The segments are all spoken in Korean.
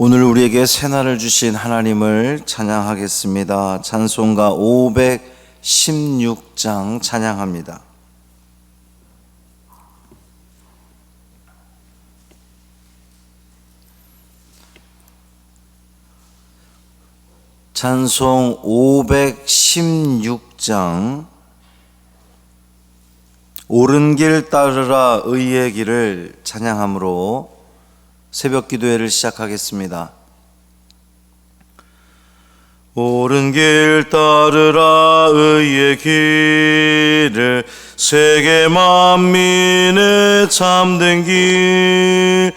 오늘 우리에게 새날을 주신 하나님을 찬양하겠습니다. 찬송가 516장 찬양합니다. 찬송 516장 옳은 길 따르라 의의 길을 찬양함으로 새벽 기도회를 시작하겠습니다. 옳은 길 따르라 의의 길을 세계 만민의 참된 길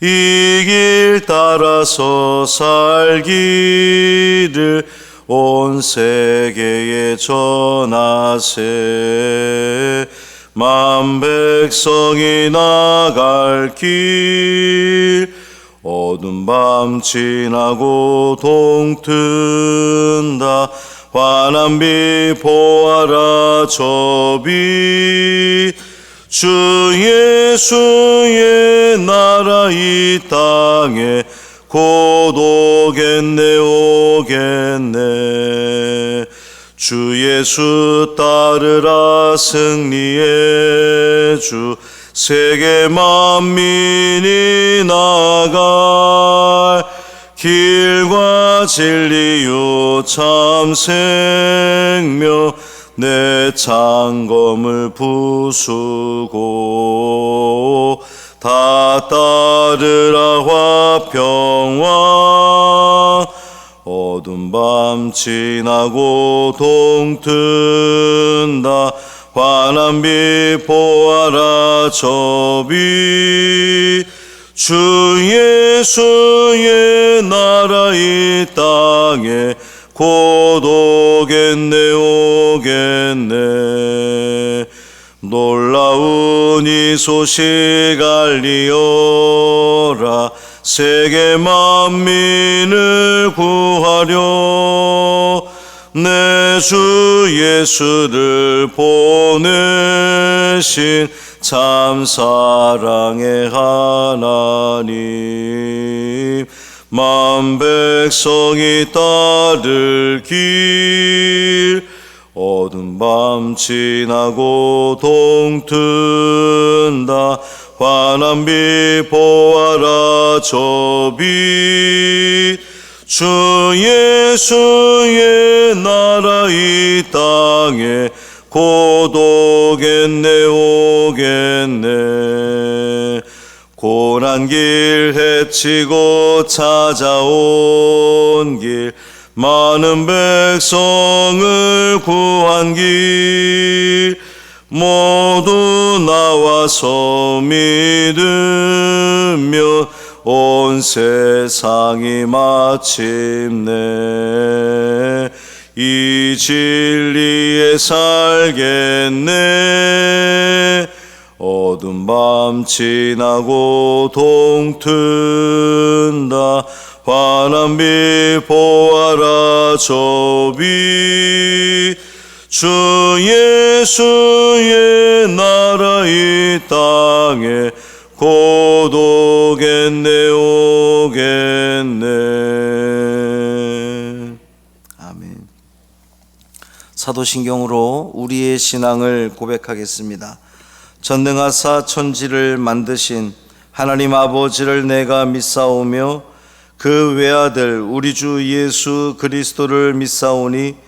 이 길 따라서 살기를 온 세계에 전하세 만 백성이 나갈 길 어두운 밤 지나고 동튼다. 환한 빛 보아라 저빛 주 예수의 나라 이 땅에 곧 오겠네 오겠네 주 예수 따르라 승리의 주 세계 만민이 나갈 길과 진리요 참 생명 내 창검을 부수고 다 따르라 화평왕 어두운 밤 지나고 동튼다. 환한 빛 보아라 저빛 주 예수의 나라 이 땅에 곧 오겠네 오겠네. 놀라운 이 소식 알리어라 세계 만민을 구하려 내 주 예수를 보내신 참 사랑의 하나님 만 백성이 따를 길 어두운 밤 지나고 동튼다 환한 빛 보아라 저빛 주 예수의 나라 이 땅에 곧 오겠네 오겠네. 고난 길 헤치고 찾아온 길 많은 백성을 구한 길 모두 나와서 믿으면 온 세상이 마침내 이 진리에 살겠네. 어두운 밤 지나고 동튼다. 환한 빛 보아라 저빛 주 예수의 나라 이 땅에 곧 오겠네 오겠네. 아멘. 사도신경으로 우리의 신앙을 고백하겠습니다. 전능하사 천지를 만드신 하나님 아버지를 내가 믿사오며 그 외아들 우리 주 예수 그리스도를 믿사오니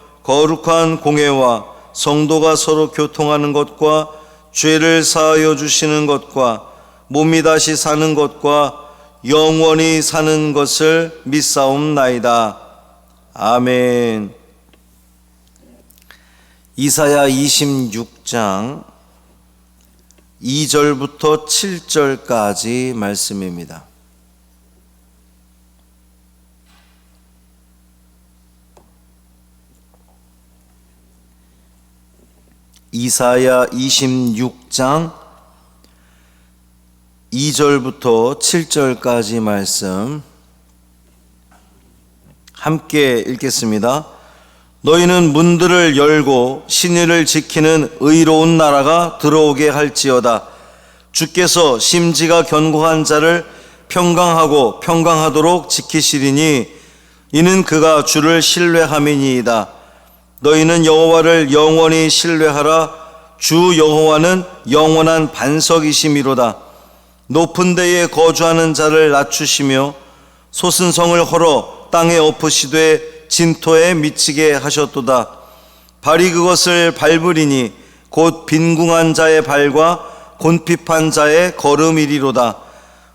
거룩한 공예와 성도가 서로 교통하는 것과 죄를 사하여 주시는 것과 몸이 다시 사는 것과 영원히 사는 것을 믿사옵나이다. 아멘. 이사야 26장 2절부터 7절까지 말씀입니다. 이사야 26장 2절부터 7절까지 말씀 함께 읽겠습니다. 너희는 문들을 열고 신의를 지키는 의로운 나라가 들어오게 할지어다. 주께서 심지가 견고한 자를 평강하고 평강하도록 지키시리니 이는 그가 주를 신뢰함이니이다. 너희는 여호와를 영원히 신뢰하라. 주 여호와는 영원한 반석이심이로다. 높은 데에 거주하는 자를 낮추시며 소순성을 헐어 땅에 엎으시되 진토에 미치게 하셨도다. 발이 그것을 밟으리니 곧 빈궁한 자의 발과 곤핍한 자의 걸음이리로다.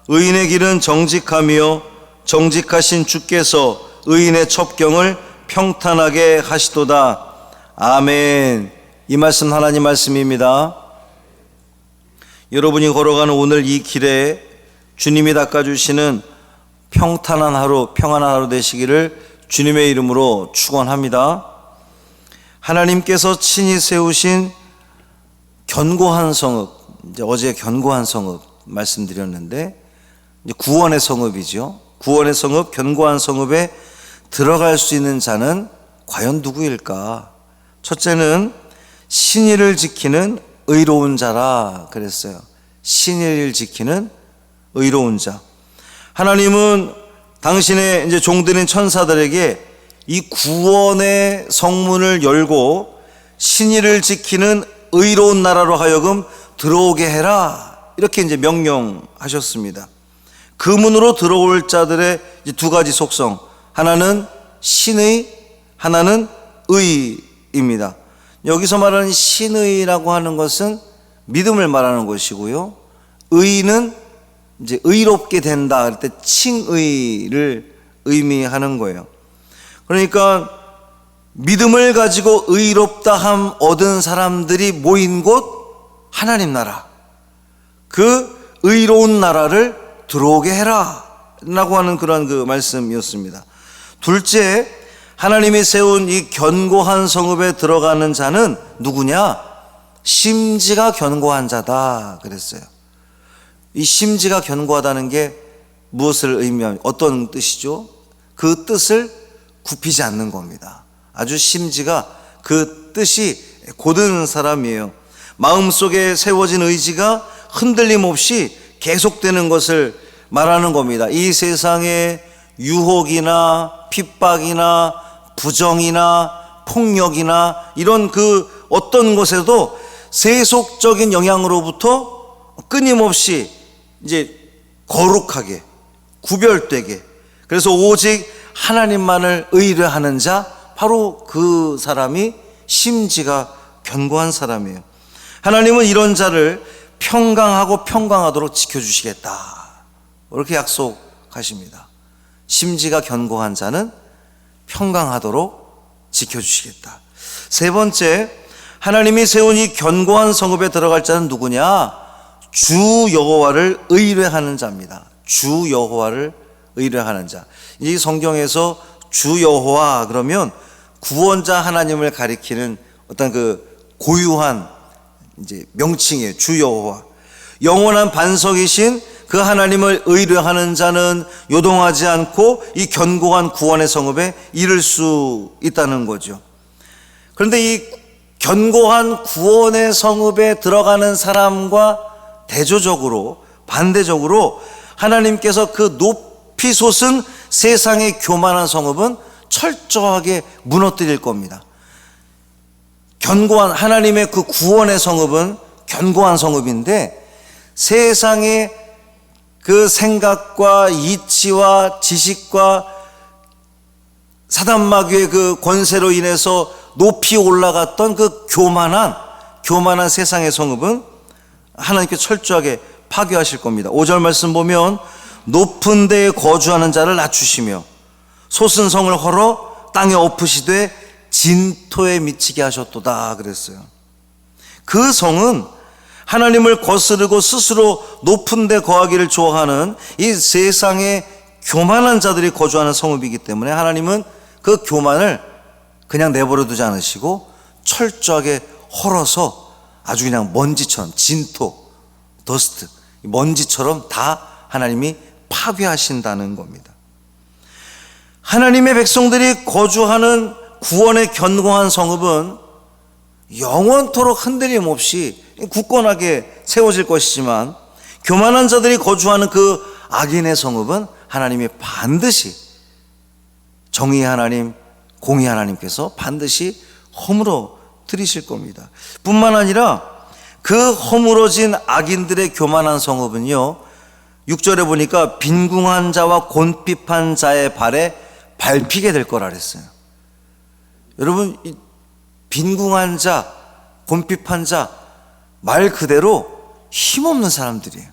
의인의 길은 정직하며 정직하신 주께서 의인의 첩경을 평탄하게 하시도다. 아멘. 이 말씀 하나님 말씀입니다. 여러분이 걸어가는 오늘 이 길에 주님이 닦아주시는 평탄한 하루, 평안한 하루 되시기를 주님의 이름으로 축원합니다. 하나님께서 친히 세우신 견고한 성읍, 이제 어제 견고한 성읍 말씀드렸는데 구원의 성읍이죠. 구원의 성읍, 견고한 성읍에 들어갈 수 있는 자는 과연 누구일까? 첫째는 신의를 지키는 의로운 자라 그랬어요. 신의를 지키는 의로운 자. 하나님은 당신의 이제 종들인 천사들에게 이 구원의 성문을 열고 신의를 지키는 의로운 나라로 하여금 들어오게 해라. 이렇게 이제 명령하셨습니다. 그 문으로 들어올 자들의 두 가지 속성. 하나는 신의, 하나는 의입니다. 여기서 말하는 신의라고 하는 것은 믿음을 말하는 것이고요. 의는 이제 의롭게 된다 할 때 칭의를 의미하는 거예요. 그러니까 믿음을 가지고 의롭다함 얻은 사람들이 모인 곳 하나님 나라. 그 의로운 나라를 들어오게 해라. 라고 하는 그런 그 말씀이었습니다. 둘째, 하나님이 세운 이 견고한 성읍에 들어가는 자는 누구냐? 심지가 견고한 자다. 그랬어요. 이 심지가 견고하다는 게 무엇을 의미하면 어떤 뜻이죠? 그 뜻을 굽히지 않는 겁니다. 아주 심지가 그 뜻이 고든 사람이에요. 마음속에 세워진 의지가 흔들림 없이 계속되는 것을 말하는 겁니다. 이 세상에 유혹이나 핍박이나 부정이나 폭력이나 이런 그 어떤 것에도 세속적인 영향으로부터 끊임없이 이제 거룩하게 구별되게 그래서 오직 하나님만을 의뢰하는 자 바로 그 사람이 심지가 견고한 사람이에요. 하나님은 이런 자를 평강하고 평강하도록 지켜주시겠다. 이렇게 약속하십니다. 심지가 견고한 자는 평강하도록 지켜주시겠다. 세 번째, 하나님이 세운 이 견고한 성읍에 들어갈 자는 누구냐? 주 여호와를 의뢰하는 자입니다. 주 여호와를 의뢰하는 자. 이 성경에서 주 여호와 그러면 구원자 하나님을 가리키는 어떤 그 고유한 이제 명칭이에요. 주 여호와. 영원한 반석이신 그 하나님을 의뢰하는 자는 요동하지 않고 이 견고한 구원의 성읍에 이를 수 있다는 거죠. 그런데 이 견고한 구원의 성읍에 들어가는 사람과 대조적으로 반대적으로 하나님께서 그 높이 솟은 세상의 교만한 성읍은 철저하게 무너뜨릴 겁니다. 견고한 하나님의 그 구원의 성읍은 견고한 성읍인데 세상의 그 생각과 이치와 지식과 사단마귀의 그 권세로 인해서 높이 올라갔던 그 교만한 교만한 세상의 성읍은 하나님께 철저하게 파괴하실 겁니다. 5절 말씀 보면 높은 데에 거주하는 자를 낮추시며 솟은 성을 헐어 땅에 엎으시되 진토에 미치게 하셨도다 그랬어요. 그 성은 하나님을 거스르고 스스로 높은 데 거하기를 좋아하는 이 세상의 교만한 자들이 거주하는 성읍이기 때문에 하나님은 그 교만을 그냥 내버려 두지 않으시고 철저하게 헐어서 아주 그냥 먼지처럼 진토, 더스트, 먼지처럼 다 하나님이 파괴하신다는 겁니다. 하나님의 백성들이 거주하는 구원의 견고한 성읍은 영원토록 흔들림 없이 굳건하게 세워질 것이지만 교만한 자들이 거주하는 그 악인의 성읍은 하나님이 반드시 정의 하나님, 공의 하나님께서 반드시 허물어 드리실 겁니다. 뿐만 아니라 그 허물어진 악인들의 교만한 성읍은요, 6절에 보니까 빈궁한 자와 곤핍한 자의 발에 밟히게 될 거라 그랬어요. 여러분, 이 빈궁한 자, 곤핍한 자, 말 그대로 힘없는 사람들이에요.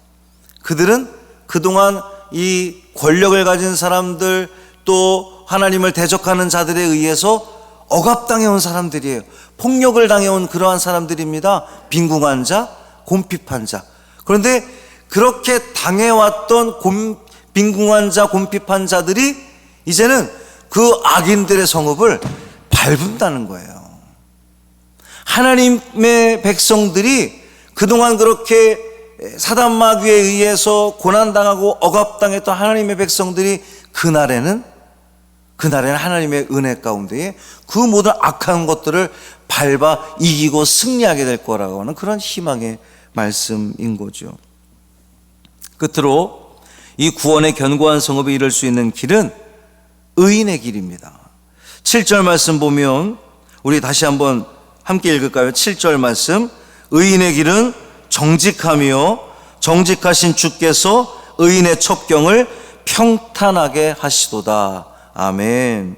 그들은 그동안 이 권력을 가진 사람들 또 하나님을 대적하는 자들에 의해서 억압당해 온 사람들이에요. 폭력을 당해온 그러한 사람들입니다. 빈궁한 자, 곤핍한 자. 그런데 그렇게 당해왔던 곤, 빈궁한 자, 곤핍한 자들이 이제는 그 악인들의 성읍을 밟은다는 거예요. 하나님의 백성들이 그동안 그렇게 사단 마귀에 의해서 고난당하고 억압당했던 하나님의 백성들이 그날에는 그날에는 하나님의 은혜 가운데에 그 모든 악한 것들을 밟아 이기고 승리하게 될 거라고 하는 그런 희망의 말씀인 거죠. 끝으로 이 구원의 견고한 성읍에 이를 수 있는 길은 의인의 길입니다. 7절 말씀 보면 우리 다시 한번 함께 읽을까요? 7절 말씀. 의인의 길은 정직하며 정직하신 주께서 의인의 첩경을 평탄하게 하시도다. 아멘.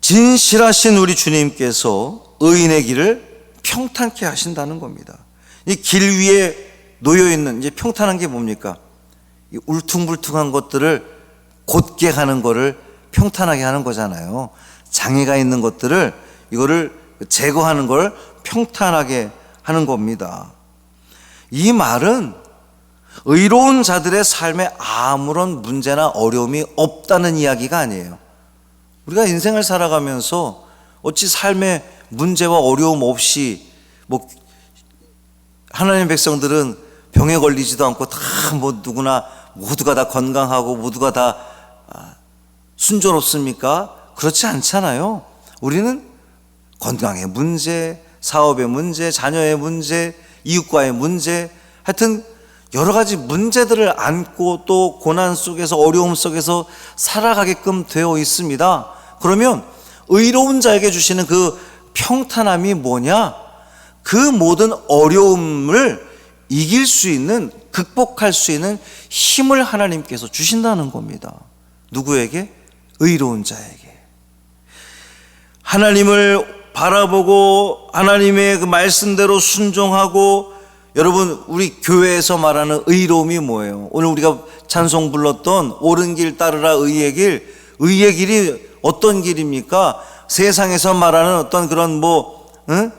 진실하신 우리 주님께서 의인의 길을 평탄케 하신다는 겁니다. 이 길 위에 놓여 있는 이제 평탄한 게 뭡니까? 이 울퉁불퉁한 것들을 곧게 하는 거를 평탄하게 하는 거잖아요. 장애가 있는 것들을 이거를 제거하는 걸 평탄하게 하는 겁니다. 이 말은 의로운 자들의 삶에 아무런 문제나 어려움이 없다는 이야기가 아니에요. 우리가 인생을 살아가면서 어찌 삶에 문제와 어려움 없이 뭐 하나님 백성들은 병에 걸리지도 않고 다 뭐 누구나 모두가 다 건강하고 모두가 다 아, 순조롭습니까? 그렇지 않잖아요. 우리는 건강의 문제, 사업의 문제, 자녀의 문제, 이웃과의 문제, 하여튼 여러 가지 문제들을 안고 또 고난 속에서 어려움 속에서 살아가게끔 되어 있습니다. 그러면 의로운 자에게 주시는 그 평탄함이 뭐냐? 그 모든 어려움을 이길 수 있는, 극복할 수 있는 힘을 하나님께서 주신다는 겁니다. 누구에게? 의로운 자에게. 하나님을 바라보고 하나님의 그 말씀대로 순종하고 여러분 우리 교회에서 말하는 의로움이 뭐예요? 오늘 우리가 찬송 불렀던 옳은 길 따르라 의의 길 의의 길이 어떤 길입니까? 세상에서 말하는 어떤 그런 뭐 응?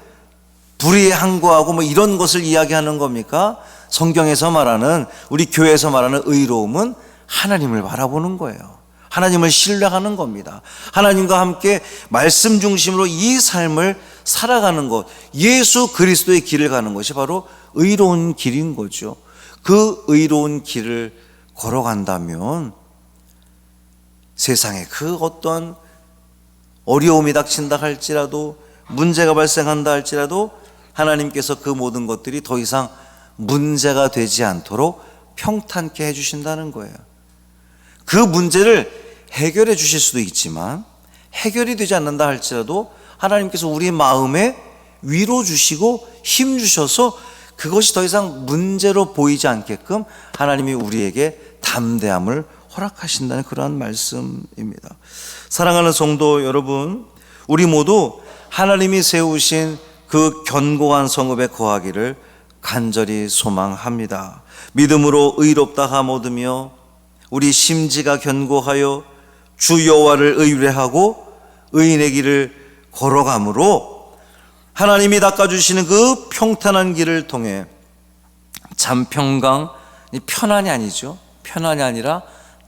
불의에 항거하고 뭐 이런 것을 이야기하는 겁니까? 성경에서 말하는 우리 교회에서 말하는 의로움은 하나님을 바라보는 거예요. 하나님을 신뢰하는 겁니다. 하나님과 함께 말씀 중심으로 이 삶을 살아가는 것, 예수 그리스도의 길을 가는 것이 바로 의로운 길인 거죠. 그 의로운 길을 걸어간다면 세상에 그 어떤 어려움이 닥친다 할지라도 문제가 발생한다 할지라도 하나님께서 그 모든 것들이 더 이상 문제가 되지 않도록 평탄케 해주신다는 거예요. 그 문제를 해결해 주실 수도 있지만 해결이 되지 않는다 할지라도 하나님께서 우리 마음에 위로 주시고 힘 주셔서 그것이 더 이상 문제로 보이지 않게끔 하나님이 우리에게 담대함을 허락하신다는 그러한 말씀입니다. 사랑하는 성도 여러분, 우리 모두 하나님이 세우신 그 견고한 성읍에 거하기를 간절히 소망합니다. 믿음으로 의롭다 하모드며 우리 심지가 견고하여 주 여호와를 의뢰하고 의인의 길을 걸어가므로 하나님이 닦아주시는 그 평탄한 길을 통해 참 평강, 편안이 아니죠. 편안이 아니라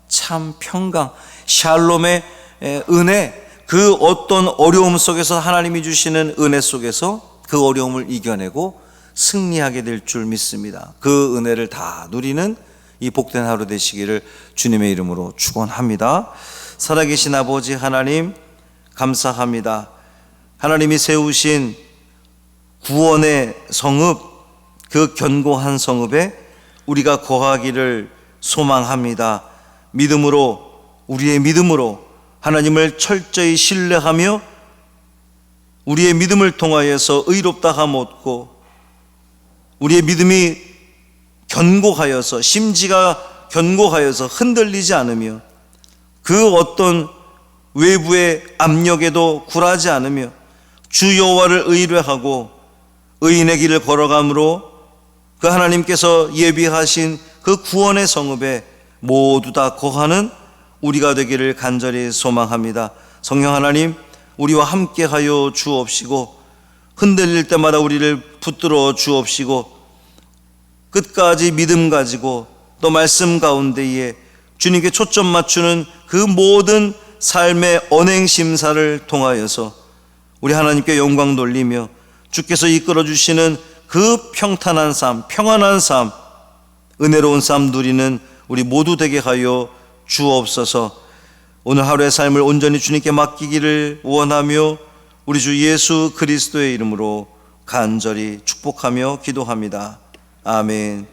참 평강, 샬롬의 은혜, 그 어떤 어려움 속에서 하나님이 주시는 은혜 속에서 그 어려움을 이겨내고 승리하게 될 줄 믿습니다. 그 은혜를 다 누리는 이 복된 하루 되시기를 주님의 이름으로 축원합니다. 살아계신 아버지 하나님 감사합니다. 하나님이 세우신 구원의 성읍 그 견고한 성읍에 우리가 거하기를 소망합니다. 믿음으로 우리의 믿음으로 하나님을 철저히 신뢰하며 우리의 믿음을 통하여서 의롭다 함 얻고 우리의 믿음이 견고하여서 심지가 견고하여서 흔들리지 않으며 그 어떤 외부의 압력에도 굴하지 않으며 주 여호와를 의뢰하고 의인의 길을 걸어감으로 그 하나님께서 예비하신 그 구원의 성읍에 모두 다 거하는 우리가 되기를 간절히 소망합니다. 성령 하나님, 우리와 함께하여 주옵시고 흔들릴 때마다 우리를 붙들어 주옵시고 끝까지 믿음 가지고 또 말씀 가운데에 주님께 초점 맞추는 그 모든 삶의 언행 심사를 통하여서 우리 하나님께 영광 돌리며 주께서 이끌어 주시는 그 평탄한 삶, 평안한 삶, 은혜로운 삶 누리는 우리 모두 되게 하여 주옵소서. 오늘 하루의 삶을 온전히 주님께 맡기기를 원하며 우리 주 예수 그리스도의 이름으로 간절히 축복하며 기도합니다. 아멘.